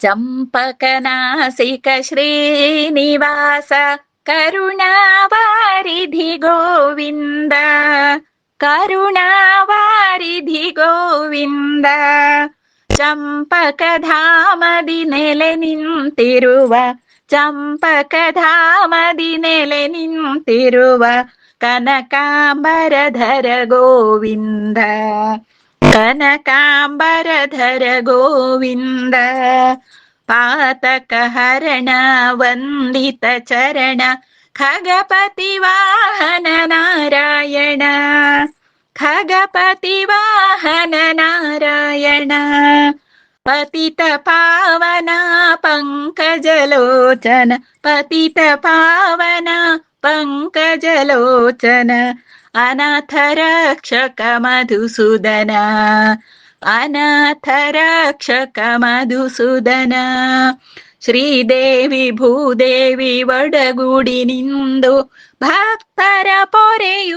चम्पकनासिक श्रीनिवास करुणावारिधि गोविन्द करुणावारिधि गोविन्द ಚಂಪಕಧಾಮದಿ ನೆಲೆ ನಿಂತಿರುವ ಚಂಪಕಧಾಮದಿ ನೆಲೆ ನಿಂತಿರುವ ಕನಕಾಂಬರಧರ ಗೋವಿಂದ कनकाम्बरधर गोविन्द पातकहरण वन्दितचरण खगपति वाहन नारायणा खगपतिवाहन नारायण पतित पावना पङ्कज पतित पावना ವಾಹನ ನಾರಾಯಣ ಪತಿತ ಪಾವನ ಪಂಕಜಲೋಚನ ಪತಿತ ಪಾವನ ಪಂಕಜಲೋಚನ ಅನಾಥ ರಕ್ಷಕ ಮಧುಸೂದನ ಅನಾಥ ರಕ್ಷಕ ಮಧುಸೂದನ ಶ್ರೀದೇವಿ ಭೂದೇವಿ ಒಡಗೂಡಿ ನಿಂದು ಭಕ್ತರ ಪೊರೆಯುವನು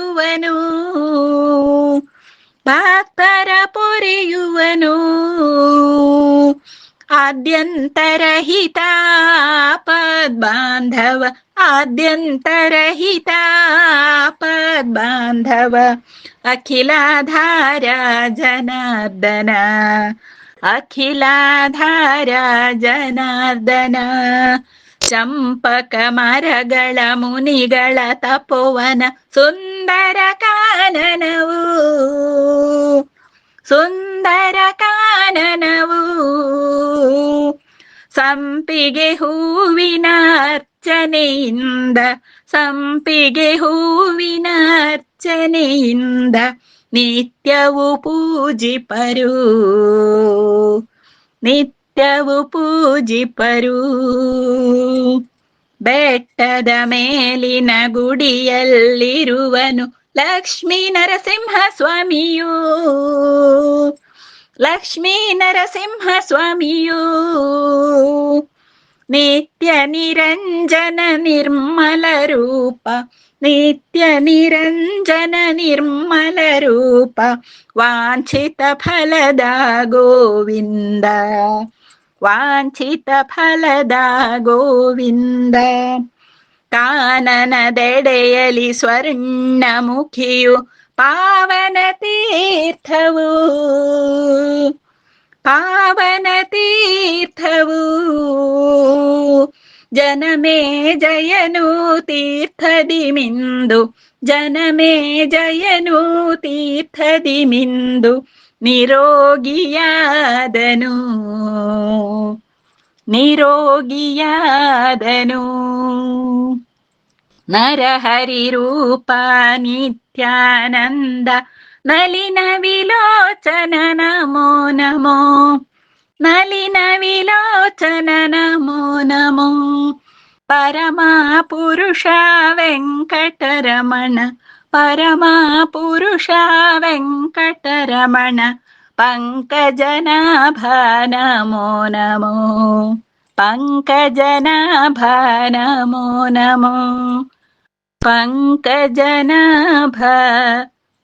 ಆದ್ಯಂತರಹಿತ ಪದ್ಬಾಂಧವ ಆದ್ಯಂತರಹಿತ ಪದ್ಬಾಂಧವ ಅಖಿಲಾಧಾರ ಜನಾರ್ದನ ಅಖಿಲಾಧಾರ ಜನಾರ್ದನ ಚಂಪಕ ಮರಗಳ ಮುನಿಗಳ ತಪೋವನ ಸುಂದರ ಕಾನನವು ಸುಂದರ ಕಾನನವು ಸಂಪಿಗೆ ಹೂವಿನ ಅರ್ಚನೆಯಿಂದ, ಸಂಪಿಗೆ ಹೂವಿನ ಅರ್ಚನೆಯಿಂದ ನಿತ್ಯವು ಪೂಜಿಪರು. ನಿತ್ಯವು ಪೂಜಿಪರು. ಬೆಟ್ಟದ ಮೇಲಿನ ಗುಡಿಯಲ್ಲಿರುವನು ಲಕ್ಷ್ಮೀ ನರಸಿಂಹ ಸ್ವಾಮಿಯು ಲಕ್ಷ್ಮೀ ನರಸಿಂಹ ಸ್ವಾಮಿಯೂ ನಿತ್ಯ ನಿರಂಜನ ನಿರ್ಮಲ ರೂಪ ನಿತ್ಯ ನಿರಂಜನ ನಿರ್ಮಲ ರೂಪ ವಾಂಛಿತ ಫಲದ ಗೋವಿಂದ ವಾಂಛಿತ ಫಲದ ಗೋವಿಂದ ಕಾನನದೆಡೆಯಲಿ ಸ್ವರ್ಣ ಮುಖಿಯು ಪಾವನ ತೀರ್ಥವು జనమే జయను తీర్థదిమిందు. జనమే జయను తీర్థదిమిందు. నిరోగియాదను. నిరోగియాదను. నరహరి రూప నిత్యానంద నలిన విలోచన నమో నమో. నలిన వి परमापुरुष वेङ्कटरमण परमापुरुष वेङ्कटरमण पङ्कजनाभ नमो नमो पङ्कजनाभ नमो नमो पङ्कजनाभ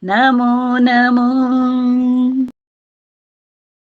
नमो नमो।